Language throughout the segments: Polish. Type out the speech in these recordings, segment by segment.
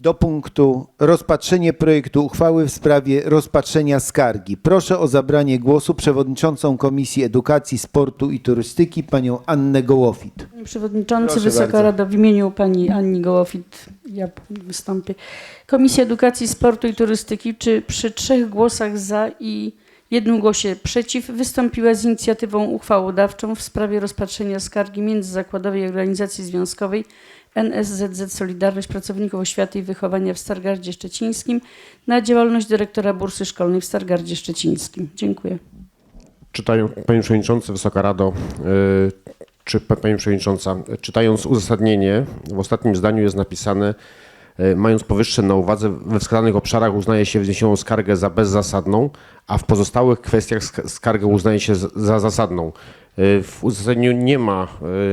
do punktu rozpatrzenie projektu uchwały w sprawie rozpatrzenia skargi. Proszę o zabranie głosu przewodniczącą Komisji Edukacji, Sportu i Turystyki panią Annę Gołofit. Panie Przewodniczący, Proszę Wysoka bardzo. Rado, w imieniu Pani Anni Gołofit ja wystąpię. Komisja Edukacji, Sportu i Turystyki, czy przy trzech głosach za i jednym głosie przeciw wystąpiła z inicjatywą uchwałodawczą w sprawie rozpatrzenia skargi międzyzakładowej organizacji związkowej NSZZ Solidarność Pracowników Oświaty i Wychowania w Stargardzie Szczecińskim na działalność dyrektora bursy szkolnej w Stargardzie Szczecińskim. Dziękuję. Czytają, Panie Przewodniczący, Wysoka Rado, y, czy pa- Pani Przewodnicząca, czytając uzasadnienie, w ostatnim zdaniu jest napisane, mając powyższe na uwadze, we wskazanych obszarach uznaje się wniesioną skargę za bezzasadną, a w pozostałych kwestiach sk- skargę uznaje się za zasadną. Y, W uzasadnieniu nie ma,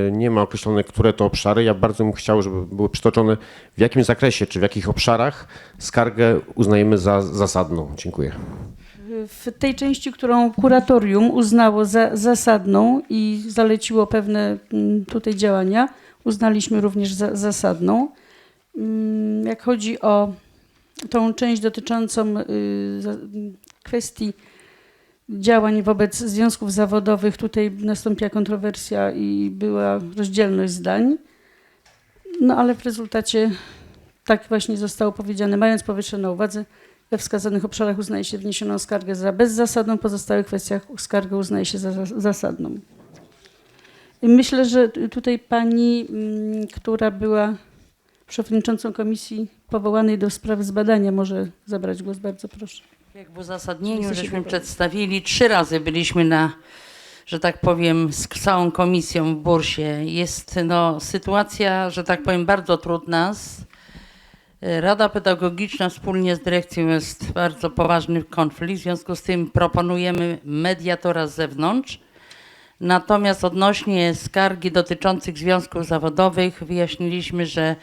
y, nie ma określone, które to obszary. Ja bardzo bym chciał, żeby były przytoczone w jakim zakresie, czy w jakich obszarach skargę uznajemy za zasadną. Dziękuję. W tej części, którą kuratorium uznało za zasadną i zaleciło pewne mm, tutaj działania, uznaliśmy również za zasadną. Mm, Jak chodzi o tą część dotyczącą y, kwestii działań wobec związków zawodowych, tutaj nastąpiła kontrowersja i była rozdzielność zdań. No ale w rezultacie tak właśnie zostało powiedziane, mając powyższe na uwadze, we wskazanych obszarach uznaje się wniesioną skargę za bezzasadną, w pozostałych kwestiach skargę uznaje się za za- zasadną. Myślę, że tutaj pani, mm, która była przewodniczącą komisji powołanej do spraw zbadania, może zabrać głos. Bardzo proszę. Jak w uzasadnieniu żeśmy przedstawili, trzy razy byliśmy na, że tak powiem, z całą komisją w bursie. Jest no, sytuacja, że tak powiem, bardzo trudna. Z- Rada Pedagogiczna wspólnie z dyrekcją jest bardzo poważny konflikt, w związku z tym proponujemy mediatora z zewnątrz. Natomiast odnośnie skargi dotyczących związków zawodowych wyjaśniliśmy, że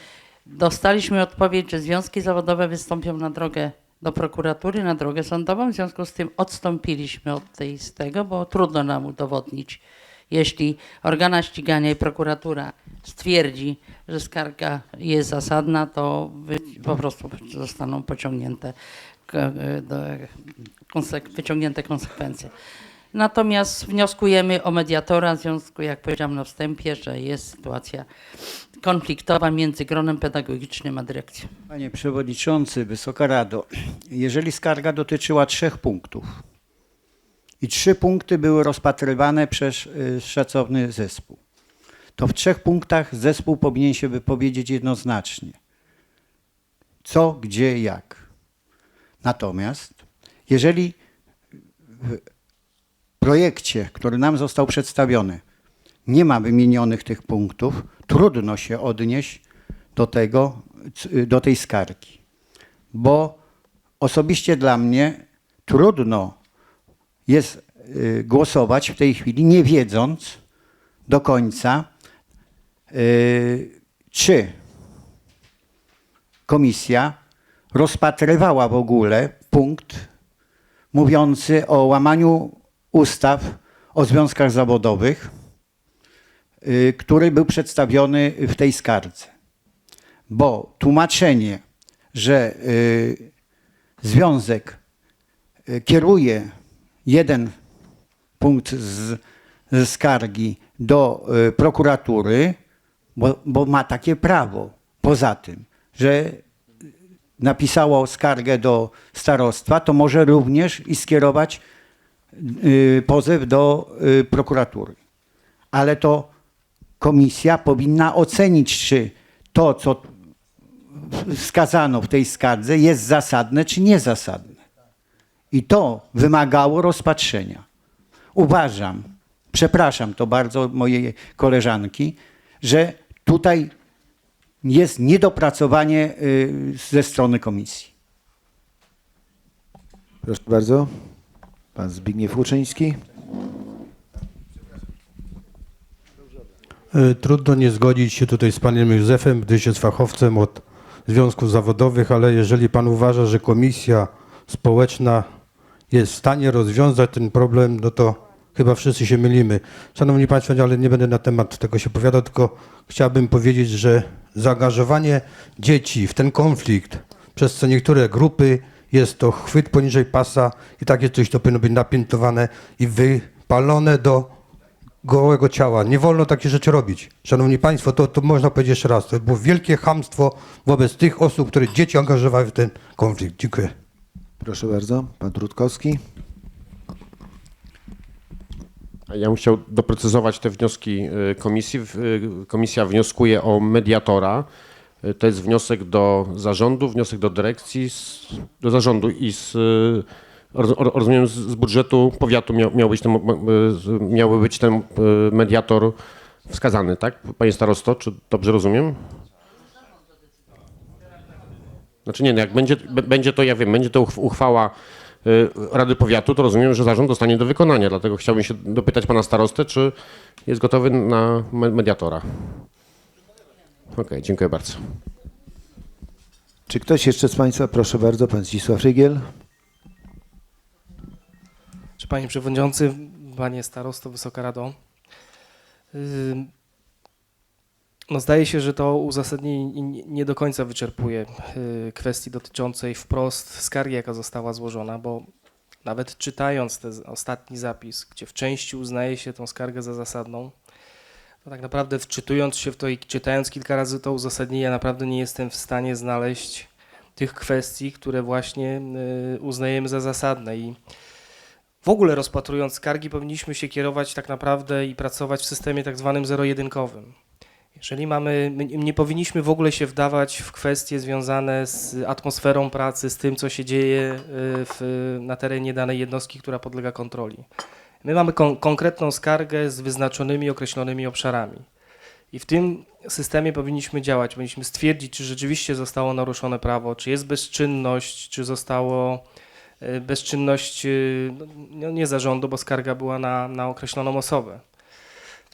dostaliśmy odpowiedź, że związki zawodowe wystąpią na drogę do prokuratury, na drogę sądową. W związku z tym odstąpiliśmy od tej, z tego, bo trudno nam udowodnić, jeśli organa ścigania i prokuratura stwierdzi, że skarga jest zasadna, to po prostu zostaną pociągnięte, wyciągnięte konsekwencje. Natomiast wnioskujemy o mediatora, w związku, jak powiedziałam na wstępie, że jest sytuacja konfliktowa między gronem pedagogicznym a dyrekcją. Panie Przewodniczący, Wysoka Rado, jeżeli skarga dotyczyła trzech punktów i trzy punkty były rozpatrywane przez y, szacowny zespół, to w trzech punktach zespół powinien się wypowiedzieć jednoznacznie. Co, gdzie, jak. Natomiast jeżeli w projekcie, który nam został przedstawiony, nie ma wymienionych tych punktów, trudno się odnieść do tego, c- do tej skargi. Bo osobiście dla mnie trudno jest y, głosować w tej chwili, nie wiedząc do końca, y, czy komisja rozpatrywała w ogóle punkt mówiący o łamaniu ustaw o związkach zawodowych, y, który był przedstawiony w tej skardze. Bo tłumaczenie, że y, związek y, kieruje jeden punkt z, skargi do prokuratury, bo, bo ma takie prawo. Poza tym, że napisało skargę do starostwa, to może również i skierować pozew do y, prokuratury. Ale to komisja powinna ocenić, czy to, co wskazano w tej skardze, jest zasadne czy niezasadne. I to wymagało rozpatrzenia. Uważam, przepraszam to bardzo mojej koleżanki, że tutaj jest niedopracowanie y, ze strony komisji. Proszę bardzo. Pan Zbigniew Łuczyński. Y, Trudno nie zgodzić się tutaj z panem Józefem, gdyż jest fachowcem od związków zawodowych, ale jeżeli pan uważa, że komisja społeczna jest w stanie rozwiązać ten problem, no to Chyba wszyscy się mylimy. Szanowni Państwo, ale nie będę na temat tego się opowiadał, tylko chciałbym powiedzieć, że zaangażowanie dzieci w ten konflikt przez co niektóre grupy jest to chwyt poniżej pasa i takie coś to powinno być napiętowane i wypalone do gołego ciała. Nie wolno takie rzeczy robić. Szanowni Państwo, to, to można powiedzieć jeszcze raz. To było wielkie chamstwo wobec tych osób, które dzieci angażowały w ten konflikt. Dziękuję. Proszę bardzo, pan Rutkowski. Ja bym chciał doprecyzować te wnioski y, komisji. Y, Komisja wnioskuje o mediatora. Y, To jest wniosek do zarządu, wniosek do dyrekcji, z, do zarządu i z, y, roz- ro- rozumiem, z, budżetu powiatu miał, miał być ten, y, miałby być ten mediator wskazany, tak? Panie starosto, czy dobrze rozumiem? Znaczy nie, no jak będzie, będzie to, ja wiem, będzie to uchw- uchwała Rady Powiatu, to rozumiem, że zarząd dostanie do wykonania. Dlatego chciałbym się dopytać pana starostę, czy jest gotowy na me- mediatora. Okej, dziękuję bardzo. Czy ktoś jeszcze z Państwa? Proszę bardzo, pan Zdzisław Rygiel. Czy Panie Przewodniczący, Panie Starosto, Wysoka Rado. Ym, No zdaje się, że to uzasadnienie nie- do końca wyczerpuje y, kwestii dotyczącej wprost skargi, jaka została złożona, bo nawet czytając ten ostatni zapis, gdzie w części uznaje się tą skargę za zasadną, to tak naprawdę wczytując się w to i czytając kilka razy to uzasadnienie, ja naprawdę nie jestem w stanie znaleźć tych kwestii, które właśnie y, uznajemy za zasadne i w ogóle rozpatrując skargi, powinniśmy się kierować tak naprawdę i pracować w systemie tak zwanym zero-jedynkowym. Jeżeli mamy, my nie powinniśmy w ogóle się wdawać w kwestie związane z atmosferą pracy, z tym, co się dzieje y, w, na terenie danej jednostki, która podlega kontroli. My mamy kon- konkretną skargę z wyznaczonymi, określonymi obszarami. I w tym systemie powinniśmy działać. Powinniśmy stwierdzić, czy rzeczywiście zostało naruszone prawo, czy jest bezczynność, czy zostało y, bezczynność y, no, nie zarządu, bo skarga była na, na określoną osobę.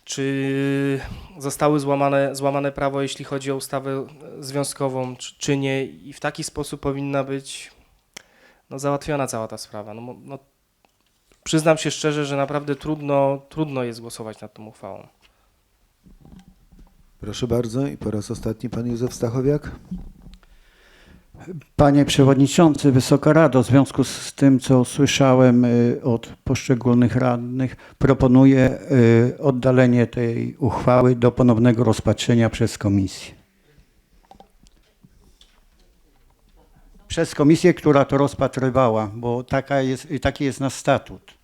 Czy zostały złamane, złamane prawo, jeśli chodzi o ustawę związkową, czy, czy nie, i w taki sposób powinna być no, załatwiona cała ta sprawa. No, no, przyznam się szczerze, że naprawdę trudno, trudno jest głosować nad tą uchwałą. Proszę bardzo i po raz ostatni pan Józef Stachowiak. Panie Przewodniczący, Wysoka Rado, w związku z tym, co słyszałem y, od poszczególnych radnych, proponuję y, oddalenie tej uchwały do ponownego rozpatrzenia przez komisję. Przez komisję, która to rozpatrywała, bo taka jest, taki jest nasz statut.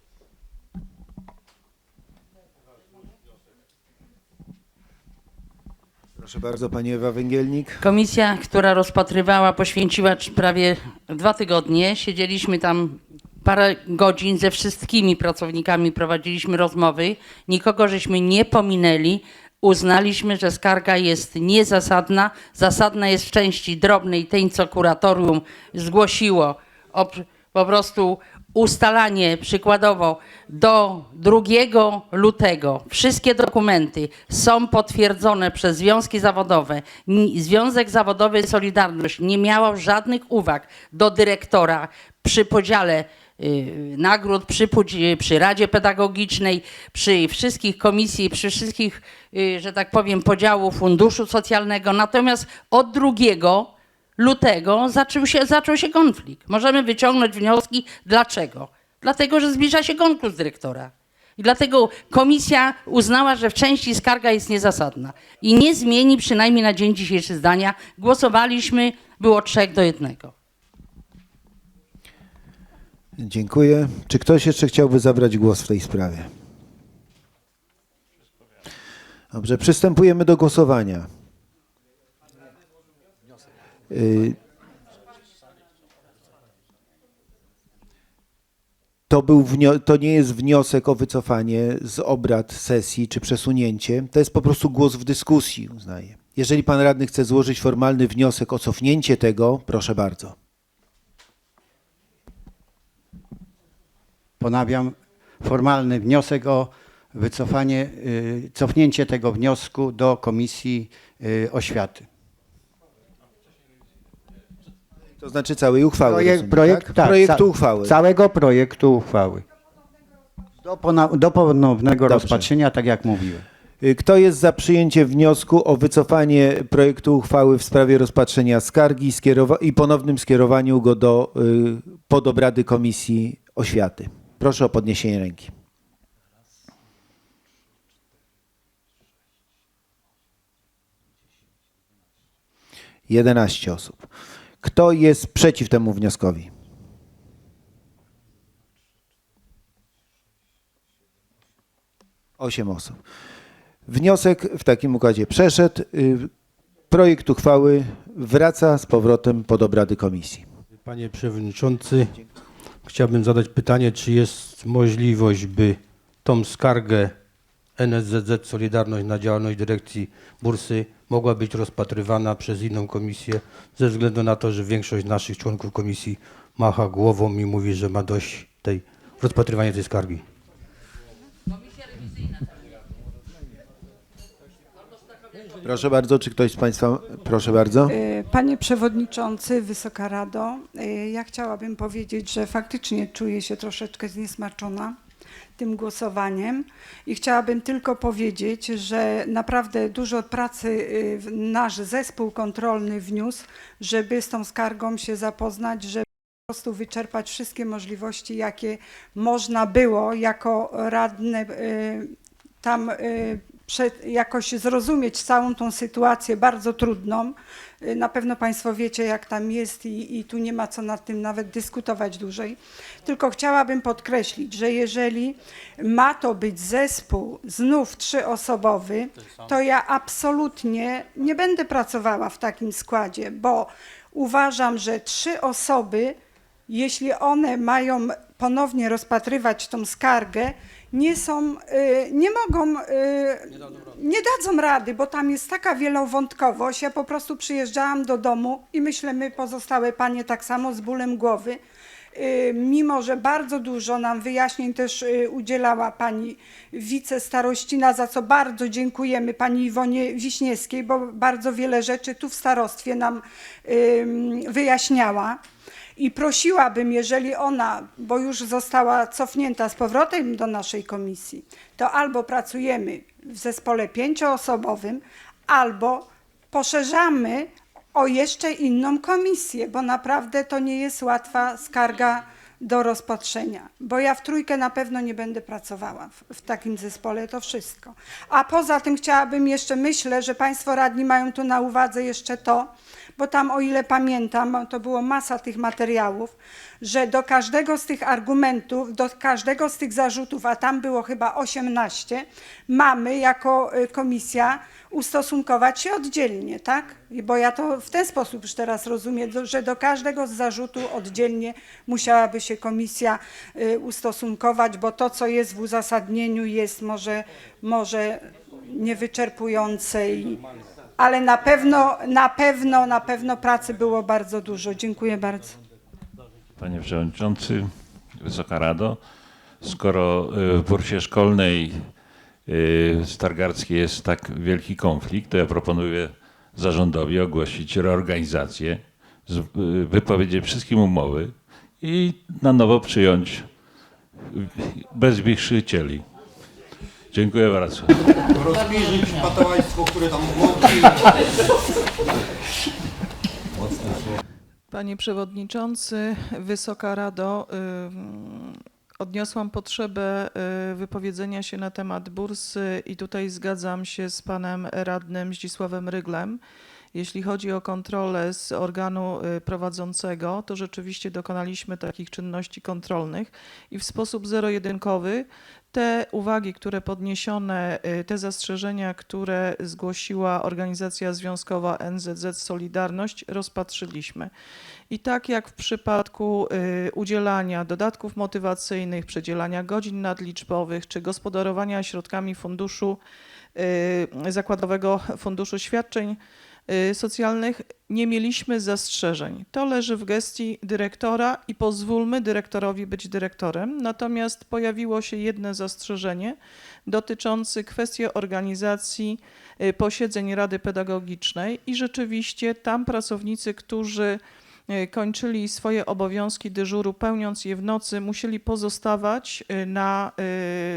Proszę bardzo, pani Ewa Węgielnik. Komisja, która rozpatrywała, poświęciła prawie dwa tygodnie. Siedzieliśmy tam parę godzin ze wszystkimi pracownikami, prowadziliśmy rozmowy. Nikogo żeśmy nie pominęli. Uznaliśmy, że skarga jest niezasadna. Zasadna jest w części drobnej, tej, co kuratorium zgłosiło. Po prostu ustalanie przykładowo do 2 lutego wszystkie dokumenty są potwierdzone przez związki zawodowe. Związek Zawodowy Solidarność nie miał żadnych uwag do dyrektora przy podziale y, nagród, przy, przy Radzie Pedagogicznej, przy wszystkich komisji, przy wszystkich, y, że tak powiem, podziału funduszu socjalnego. Natomiast od drugiego lutego zaczął się, zaczął się konflikt. Możemy wyciągnąć wnioski. Dlaczego? Dlatego, że zbliża się konkurs dyrektora. I dlatego komisja uznała, że w części skarga jest niezasadna. I nie zmieni przynajmniej na dzień dzisiejszy zdania. Głosowaliśmy, było trzech do jednego. Dziękuję. Czy ktoś jeszcze chciałby zabrać głos w tej sprawie? Dobrze, przystępujemy do głosowania. Y, To, był to nie jest wniosek o wycofanie z obrad sesji czy przesunięcie. To jest po prostu głos w dyskusji, uznaję. Jeżeli pan radny chce złożyć formalny wniosek o cofnięcie tego, proszę bardzo. Ponawiam formalny wniosek o wycofanie, y, cofnięcie tego wniosku do Komisji y, Oświaty. To znaczy całej uchwały. Projekt, rozumiem, projekt, tak? tak, projektu ca- uchwały. Całego projektu uchwały. Do Do, pona- do ponownego Dobrze. rozpatrzenia, tak jak mówiłem. Y, Kto jest za przyjęciem wniosku o wycofanie projektu uchwały w sprawie rozpatrzenia skargi skierowa- i ponownym skierowaniu go do y, pod obrady Komisji Oświaty? Proszę o podniesienie ręki. Jedenaście osób. Kto jest przeciw temu wnioskowi? Osiem osób. Wniosek w takim układzie przeszedł. Y, Projekt uchwały wraca z powrotem pod obrady komisji. Panie Przewodniczący, chciałbym zadać pytanie, czy jest możliwość, by tą skargę NSZZ Solidarność na działalność dyrekcji bursy mogła być rozpatrywana przez inną komisję, ze względu na to, że większość naszych członków komisji macha głową i mówi, że ma dość tej rozpatrywania tej skargi. Proszę bardzo, czy ktoś z Państwa, proszę bardzo. E, Panie Przewodniczący, Wysoka Rado, e, ja chciałabym powiedzieć, że faktycznie czuję się troszeczkę zniesmaczona tym głosowaniem i chciałabym tylko powiedzieć, że naprawdę dużo pracy w- nasz zespół kontrolny wniósł, żeby z tą skargą się zapoznać, żeby po prostu wyczerpać wszystkie możliwości, jakie można było jako radne e, tam przed, jakoś zrozumieć całą tą sytuację bardzo trudną. Y, Na pewno Państwo wiecie, jak tam jest i, i tu nie ma co nad tym nawet dyskutować dłużej. Tylko chciałabym podkreślić, że jeżeli ma to być zespół znów trzyosobowy, to ja absolutnie nie będę pracowała w takim składzie, bo uważam, że trzy osoby jeśli one mają ponownie rozpatrywać tą skargę, nie są, y, nie mogą, y, nie dadzą rady, bo tam jest taka wielowątkowość. Ja po prostu przyjeżdżałam do domu i myślę, my pozostałe panie tak samo z bólem głowy. Y, Mimo, że bardzo dużo nam wyjaśnień też udzielała pani wicestarościna, za co bardzo dziękujemy pani Iwonie Wiśniewskiej, bo bardzo wiele rzeczy tu w starostwie nam wyjaśniała. I prosiłabym, jeżeli ona, bo już została cofnięta z powrotem do naszej komisji, to albo pracujemy w zespole pięcioosobowym, albo poszerzamy o jeszcze inną komisję, bo naprawdę to nie jest łatwa skarga do rozpatrzenia. Bo ja w trójkę na pewno nie będę pracowała w, w takim zespole, to wszystko. A poza tym chciałabym jeszcze, myślę, że Państwo radni mają tu na uwadze jeszcze to, bo tam o ile pamiętam, to było masa tych materiałów, że do każdego z tych argumentów, do każdego z tych zarzutów, a tam było chyba 18, mamy jako y, komisja ustosunkować się oddzielnie, tak? Bo ja to w ten sposób już teraz rozumiem, że do każdego z zarzutu oddzielnie musiałaby się komisja y, ustosunkować, bo to, co jest w uzasadnieniu, jest może, może niewyczerpujące i ale na pewno, na pewno, na pewno pracy było bardzo dużo. Dziękuję bardzo. Panie Przewodniczący, Wysoka Rado, skoro y, w bursie szkolnej y, stargardzkiej jest tak wielki konflikt, to ja proponuję zarządowi ogłosić reorganizację, y, wypowiedzieć wszystkim umowy i na nowo przyjąć bez. Dziękuję bardzo. rozbliżyć patołaństwo, które tam mogli. Panie Przewodniczący, Wysoka Rado, odniosłam potrzebę y, wypowiedzenia się na temat bursy i tutaj zgadzam się z panem radnym Zdzisławem Ryglem. Jeśli chodzi o kontrolę z organu y, prowadzącego, to rzeczywiście dokonaliśmy takich czynności kontrolnych i w sposób zero-jedynkowy te uwagi, które podniesione, y, te zastrzeżenia, które zgłosiła organizacja związkowa NZZ Solidarność, rozpatrzyliśmy. I tak jak w przypadku y, udzielania dodatków motywacyjnych, przydzielania godzin nadliczbowych czy gospodarowania środkami funduszu zakładowego funduszu świadczeń socjalnych nie mieliśmy zastrzeżeń. To leży w gestii dyrektora i pozwólmy dyrektorowi być dyrektorem. Natomiast pojawiło się jedno zastrzeżenie dotyczące kwestii organizacji y, posiedzeń Rady Pedagogicznej i rzeczywiście tam pracownicy, którzy y, kończyli swoje obowiązki dyżuru, pełniąc je w nocy, musieli pozostawać y, na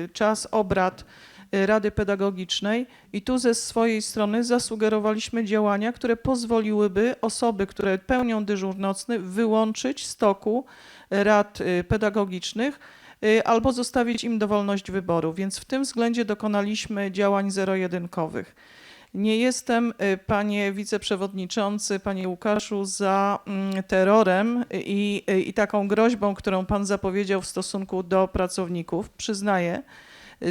y, czas obrad y, Rady Pedagogicznej i tu ze swojej strony zasugerowaliśmy działania, które pozwoliłyby osoby, które pełnią dyżur nocny, wyłączyć z toku rad y, pedagogicznych y, albo zostawić im dowolność wyboru. Więc w tym względzie dokonaliśmy działań zero-jedynkowych. Nie jestem, y, panie wiceprzewodniczący, panie Łukaszu, za mm, terrorem i, y, i taką groźbą, którą pan zapowiedział w stosunku do pracowników. Przyznaję, y,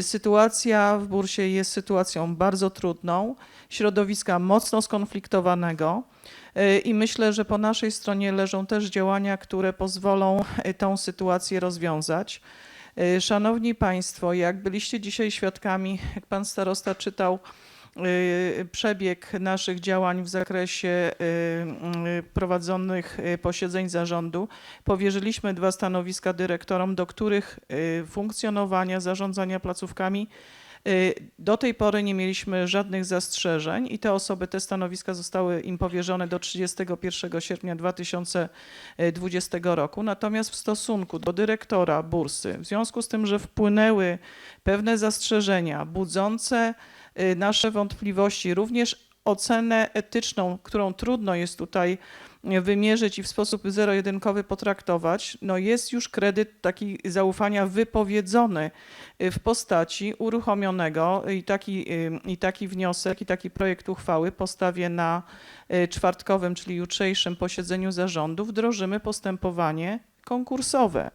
sytuacja w bursie jest sytuacją bardzo trudną, środowiska mocno skonfliktowanego. Y, I myślę, że po naszej stronie leżą też działania, które pozwolą y, tą sytuację rozwiązać. Y, Szanowni Państwo, jak byliście dzisiaj świadkami, jak Pan Starosta czytał y, przebieg naszych działań w zakresie y, y, prowadzonych y, posiedzeń zarządu, powierzyliśmy dwa stanowiska dyrektorom, do których y, funkcjonowania, zarządzania placówkami Y, Do tej pory nie mieliśmy żadnych zastrzeżeń i te osoby, te stanowiska zostały im powierzone do 31 sierpnia 2020 roku. Natomiast w stosunku do dyrektora bursy, w związku z tym, że wpłynęły pewne zastrzeżenia budzące y, nasze wątpliwości, również ocenę etyczną, którą trudno jest tutaj wymierzyć i w sposób zero-jedynkowy potraktować, no jest już kredyt taki zaufania wypowiedzony y, w postaci uruchomionego i taki, y, i taki wniosek, i taki projekt uchwały postawię na y, czwartkowym, czyli jutrzejszym posiedzeniu zarządu, wdrożymy postępowanie konkursowe.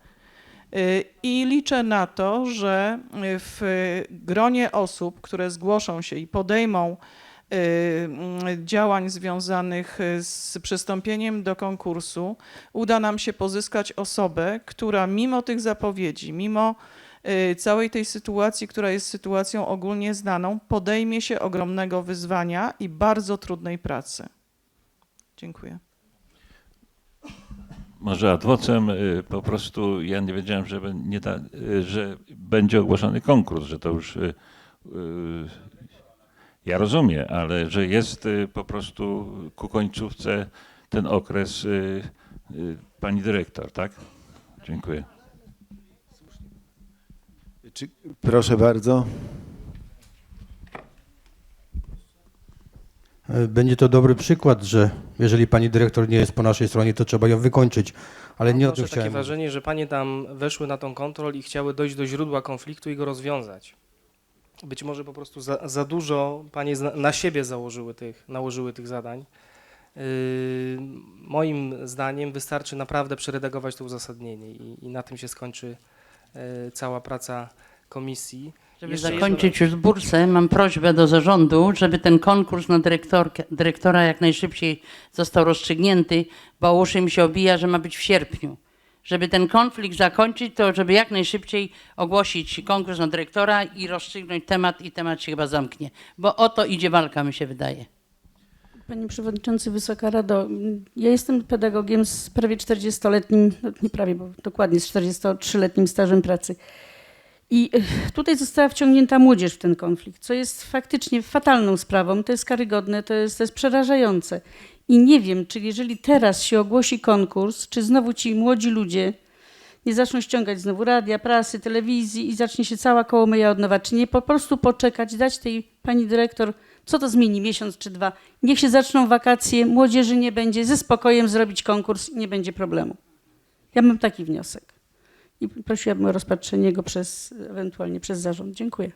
Y, I liczę na to, że w gronie osób, które zgłoszą się i podejmą y, mm, działań związanych z przystąpieniem do konkursu, uda nam się pozyskać osobę, która mimo tych zapowiedzi, mimo y, całej tej sytuacji, która jest sytuacją ogólnie znaną, podejmie się ogromnego wyzwania i bardzo trudnej pracy. Dziękuję. Może adwocem y, po prostu ja nie wiedziałem, że, nie y, że będzie ogłoszony konkurs, że to już y, ja rozumiem, ale że jest po prostu ku końcówce ten okres pani dyrektor, tak? Dziękuję. Czy, proszę bardzo. Będzie to dobry przykład, że jeżeli pani dyrektor nie jest po naszej stronie, to trzeba ją wykończyć. Ale nie o tym proszę takie chciałem. wrażenie, że panie tam weszły na tą kontrol i chciały dojść do źródła konfliktu i go rozwiązać. Być może po prostu za, za dużo panie zna, na siebie założyły tych, nałożyły tych zadań. Yy, moim zdaniem wystarczy naprawdę przeredagować to uzasadnienie i, i na tym się skończy yy, cała praca komisji. Żeby zakończyć już bursę, mam prośbę do zarządu, żeby ten konkurs na dyrektorkę, dyrektora jak najszybciej został rozstrzygnięty, bo uszy mi się obija, że ma być w sierpniu. Żeby ten konflikt zakończyć, to żeby jak najszybciej ogłosić konkurs na dyrektora i rozstrzygnąć temat i temat się chyba zamknie. Bo o to idzie walka, mi się wydaje. Panie Przewodniczący, Wysoka Rado, ja jestem pedagogiem z prawie 40-letnim, no nie prawie, bo dokładnie z 43-letnim stażem pracy. I eh, tutaj została wciągnięta młodzież w ten konflikt, co jest faktycznie fatalną sprawą. To jest karygodne, to jest, to jest przerażające. I nie wiem, czy jeżeli teraz się ogłosi konkurs, czy znowu ci młodzi ludzie nie zaczną ściągać znowu radia, prasy, telewizji i zacznie się cała kołomyja od nowa. Czy nie po prostu poczekać, dać tej pani dyrektor, co to zmieni, miesiąc czy dwa. Niech się zaczną wakacje, młodzieży nie będzie, ze spokojem zrobić konkurs i nie będzie problemu. Ja mam taki wniosek. I prosiłabym o rozpatrzenie go przez, ewentualnie przez zarząd. Dziękuję.